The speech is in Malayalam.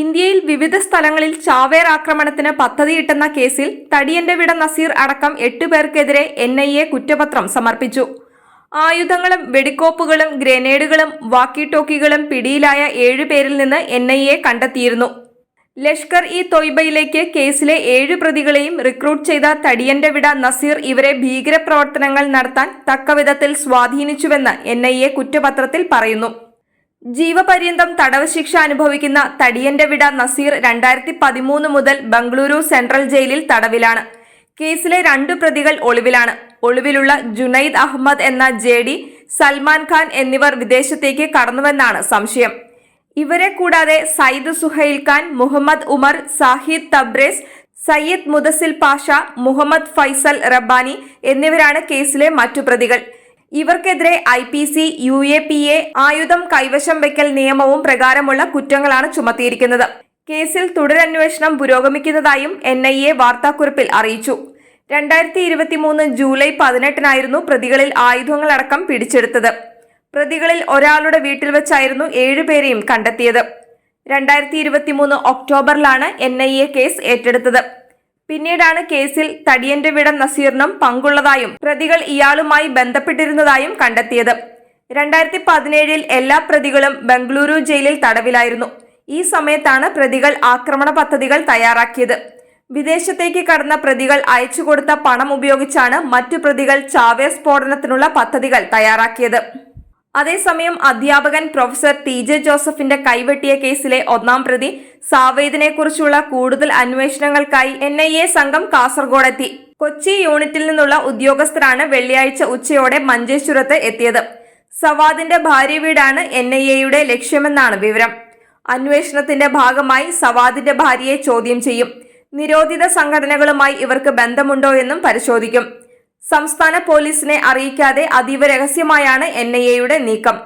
ഇന്ത്യയിൽ വിവിധ സ്ഥലങ്ങളിൽ ചാവേർ ആക്രമണത്തിന് പദ്ധതിയിട്ടെന്ന കേസിൽ തടിയന്റെ വിട നസീർ അടക്കം എട്ട് പേർക്കെതിരെ എൻ ഐ എ കുറ്റപത്രം സമർപ്പിച്ചു. ആയുധങ്ങളും വെടിക്കോപ്പുകളും ഗ്രനേഡുകളും വാക്കി ടോക്കികളും പിടിയിലായ ഏഴു പേരിൽ നിന്ന് എൻ ഐ എ കണ്ടെത്തിയിരുന്നു. ലഷ്കർ ഇ തൊയ്ബയിലേക്ക് കേസിലെ ഏഴ് പ്രതികളെയും റിക്രൂട്ട് ചെയ്ത തടിയന്റെ വിട നസീർ ഇവരെ ഭീകരപ്രവർത്തനങ്ങൾ നടത്താൻ തക്കവിധത്തിൽ സ്വാധീനിച്ചുവെന്ന് എൻ ഐ എ കുറ്റപത്രത്തിൽ പറയുന്നു. ജീവപര്യന്തം തടവ് ശിക്ഷ അനുഭവിക്കുന്ന തടിയന്റെ വിട നസീർ രണ്ടായിരത്തി പതിമൂന്ന് മുതൽ ബംഗളൂരു സെൻട്രൽ ജയിലിൽ തടവിലാണ്. കേസിലെ രണ്ടു പ്രതികൾ ഒളിവിലാണ്. ഒളിവിലുള്ള ജുനൈദ് അഹമ്മദ് എന്ന ജെ ഡി സൽമാൻ ഖാൻ എന്നിവർ വിദേശത്തേക്ക് കടന്നുവെന്നാണ് സംശയം. ഇവരെ കൂടാതെ സയ്യിദ് സുഹൈൽ ഖാൻ മുഹമ്മദ് ഉമർ സാഹിദ് തബ്രേസ് സയ്യിദ് മുദസിൽ പാഷ മുഹമ്മദ് ഫൈസൽ റബ്ബാനി എന്നിവരാണ് കേസിലെ മറ്റു പ്രതികൾ. ഇവർക്കെതിരെ I P C U A P A ആയുധം കൈവശം വെക്കൽ നിയമവും പ്രകാരമുള്ള കുറ്റങ്ങളാണ് ചുമത്തിയിരിക്കുന്നത്. കേസിൽ തുടരന്വേഷണം പുരോഗമിക്കുന്നതായും എൻ ഐ എ വാർത്താക്കുറിപ്പിൽ അറിയിച്ചു. രണ്ടായിരത്തി ഇരുപത്തി മൂന്ന് ജൂലൈ പതിനെട്ടിനായിരുന്നു പ്രതികളിൽ ആയുധങ്ങളടക്കം പിടിച്ചെടുത്തത്. പ്രതികളിൽ ഒരാളുടെ വീട്ടിൽ വെച്ചായിരുന്നു ഏഴുപേരെയും കണ്ടെത്തിയത്. രണ്ടായിരത്തി ഇരുപത്തി മൂന്ന് ഒക്ടോബറിലാണ് എൻ ഐ എ കേസ് ഏറ്റെടുത്തത്. പിന്നീടാണ് കേസിൽ തടിയന്റെ വിട നസീറിനും പങ്കുള്ളതായും പ്രതികൾ ഇയാളുമായി ബന്ധപ്പെട്ടിരുന്നതായും കണ്ടെത്തിയത്. രണ്ടായിരത്തി പതിനേഴിൽ എല്ലാ പ്രതികളും ബംഗളൂരു ജയിലിൽ തടവിലായിരുന്നു. ഈ സമയത്താണ് പ്രതികൾ ആക്രമണ പദ്ധതികൾ തയ്യാറാക്കിയത്. വിദേശത്തേക്ക് കടന്ന പ്രതികൾ അയച്ചുകൊടുത്ത പണം ഉപയോഗിച്ചാണ് മറ്റു പ്രതികൾ ചാവേ സ്ഫോടനത്തിനുള്ള പദ്ധതികൾ തയ്യാറാക്കിയത്. അതേസമയം അധ്യാപകൻ പ്രൊഫസർ ടി ജെ ജോസഫിന്റെ കൈവെട്ടിയ കേസിലെ ഒന്നാം പ്രതി സാവേദിനെ കുറിച്ചുള്ള കൂടുതൽ അന്വേഷണങ്ങൾക്കായി എൻ ഐ എ സംഘം കാസർഗോഡെത്തി. കൊച്ചി യൂണിറ്റിൽ നിന്നുള്ള ഉദ്യോഗസ്ഥരാണ് വെള്ളിയാഴ്ച ഉച്ചയോടെ മഞ്ചേശ്വരത്ത് എത്തിയത്. സവാദിന്റെ ഭാര്യ വീടാണ് എൻ ഐ എയുടെ ലക്ഷ്യമെന്നാണ് വിവരം. അന്വേഷണത്തിന്റെ ഭാഗമായി സവാദിന്റെ ഭാര്യയെ ചോദ്യം ചെയ്യും. നിരോധിത സംഘടനകളുമായി ഇവർക്ക് ബന്ധമുണ്ടോ എന്നും പരിശോധിക്കും. സംസ്ഥാന പോലീസിനെ അറിയിക്കാതെ അതീവ രഹസ്യമായാണ് എൻ ഐ എയുടെ നീക്കം.